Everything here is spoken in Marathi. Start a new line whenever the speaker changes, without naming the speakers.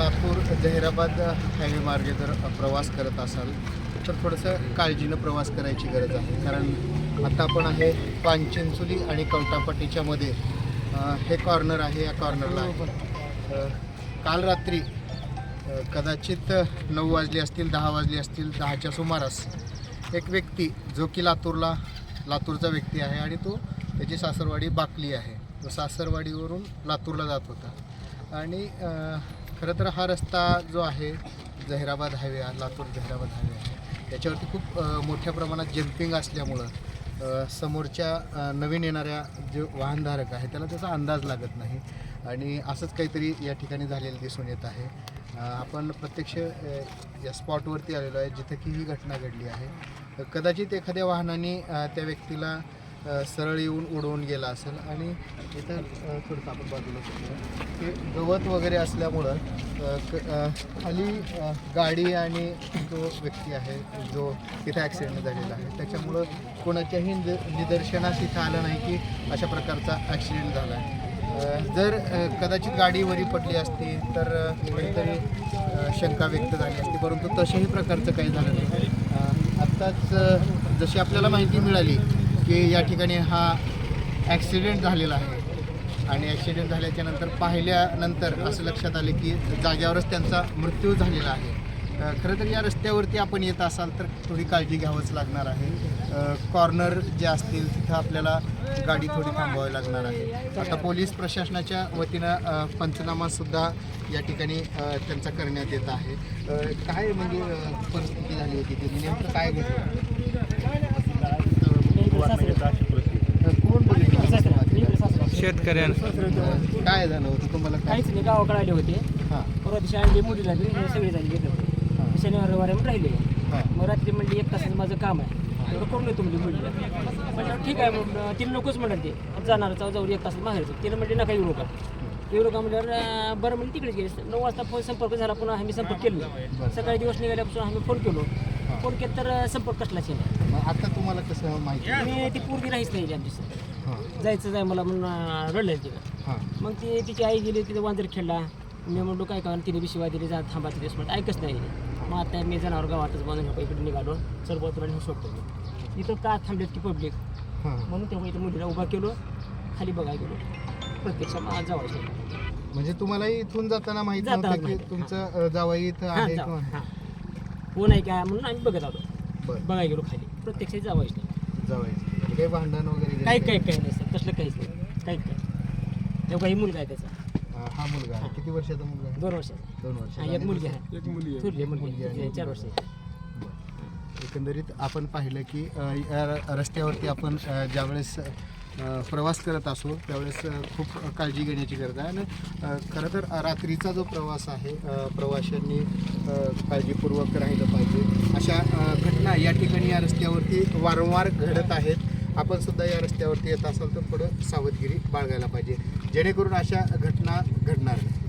लातूर जहिराबाद हायवे मार्गे जर प्रवास करत असाल तर थोडंसं काळजीनं प्रवास करायची गरज आहे. कारण आता आपण आहे पानचिंचोली आणि कवटापट्टीच्या मध्ये. हे कॉर्नर आहे या कॉर्नरला काल रात्री कदाचित नऊ वाजले असतील दहा वाजले असतील दहाच्या सुमारास एक व्यक्ती जो की लातूरला लातूरचा व्यक्ती आहे आणि तो त्याची सासरवाडी बाकली आहे. तो सासरवाडीवरून लातूरला जात होता. आणि खरं तर हा रस्ता जो आहे जहिराबाद हायवे लातूर जहिराबाद हायवे आहे. त्याच्यावरती खूप मोठ्या प्रमाणात जम्पिंग असल्यामुळं समोरच्या नवीन येणाऱ्या जे वाहनधारक आहे त्याला त्याचा अंदाज लागत नाही. आणि असंच काहीतरी या ठिकाणी झालेलं दिसून येत आहे. आपण प्रत्यक्ष या स्पॉटवरती आलेलो आहे जिथं की ही घटना घडली आहे. कदाचित एखाद्या वाहनाने त्या व्यक्तीला सरळ येऊन उडवून गेला असेल आणि इथं थोडंसं आपण बाजूला करूया. हे गवत वगैरे असल्यामुळं खाली गाडी आणि जो व्यक्ती आहे जो तिथे ॲक्सिडेंट झालेला आहे त्याच्यामुळं कोणाच्याही नि निदर्शनास इथं आलं नाही की अशा प्रकारचा ॲक्सिडेंट झाला आहे. जर कदाचित गाडी वरी पडली असती तर अ, शंका व्यक्त झाली असती परंतु तशाही प्रकारचं काही झालं नाही. आत्ताच जशी आपल्याला माहिती मिळाली की या ठिकाणी हा ॲक्सिडेंट झालेला आहे आणि ॲक्सिडेंट झाल्याच्यानंतर पाहिल्यानंतर असं लक्षात आलं की जाग्यावरच त्यांचा मृत्यू झालेला आहे. खरं तर या रस्त्यावरती आपण येत असाल तर थोडी काळजी घ्यावंच लागणार आहे. कॉर्नर जे असतील तिथं आपल्याला गाडी थोडी थांबवावी लागणार आहे. आता पोलीस प्रशासनाच्या वतीनं पंचनामासुद्धा या ठिकाणी त्यांचा करण्यात येत आहे. काय म्हणजे परिस्थिती झाली होती? ती नेमकं काय घडलं अ, कोण बघितलं
शेतकऱ्यांना.
काय झालं होतं? तुम्हाला काय?
काहीच नाही गावाकडे आले होते.
हां.
परवा दिवशी आणली मुली लागली हे सगळे झाले
हां.
शनिवार रविवार म्हणून राहिले.
हां.
मग रात्री म्हणली एक तासाचं माझं काम आहे. एवढं करून येतो म्हणजे मुलीला. म्हटलं ठीक आहे. मग तिने नकोच म्हणत ते जाणार जाऊ जाऊ एक तासात बाहेर येतो तिने म्हणले नका येऊ नका. येऊ नका म्हणल्यावर अं, बरं म्हणजे तिकडे गेले. नऊ वाजता फोन संपर्क झाला पुन्हा आम्ही संपर्क केला. सकाळी दिवस निघाल्यापासून आम्ही फोन केलो. फोन केला तर अं, संपर्क कसलाच नाही
मग आता तुम्हाला कसं माहिती?
आणि ती पोरगी राहीच नाही आमची जायचं जाय मला म्हणून रडलं तिला
हां.
मग ती तिची आई गेली तिथे वांजर खेळला. मी म्हणलो काय का तिने बी शिवाय दिली जा थांबा तिथे म्हणत ऐकच नाही. मग आता मी जनावर गावातच बांधून नको इकडे निघालो. सरबत नेऊन सोडतो इथं का थांबलेत की पब्लिक म्हणून तेव्हा इथं मुलीला उभा केलो खाली बघायला गेलो. प्रत्यक्ष मला जावायचं
म्हणजे तुम्हाला इथून जाताना माहीत नव्हतं की. तुमचं जावई इथं आहे
कोण आहे काय म्हणून आम्ही बघत आलो.
बरं.
बघायला गेलो खाली. प्रत्यक्ष जावायचं
जावई काही भांडण वगैरे
काही? काही काही नाही सर तसलं काहीच नाही. काही काय? तेव्हा काही मुलगा आहे त्याचा.
हा मुलगा आहे. किती वर्षाचा मुलगा आहे?
दोन वर्षाचा.
दोन वर्ष
हा एक मुलगी आहे.
एक मुली आहे.
मुलगी
मुलगी
आहे.
चार वर्षाची.
एकंदरीत आपण पाहिलं की अ, या रस्त्यावरती आपण अ, ज्यावेळेस प्रवास करत असो त्यावेळेस खूप काळजी घेण्याची गरज आहे. आणि खरं तर रात्रीचा जो प्रवास आहे प्रवाशांनी काळजीपूर्वक राहिलं पाहिजे. अशा घटना या ठिकाणी या रस्त्यावरती वारंवार घडत आहेत. आपण सुद्धा या रस्त्यावरती येत असाल तर थोडं सावधगिरी बाळगायला पाहिजे. जेणेकरून अशा घटना घडणार नाही.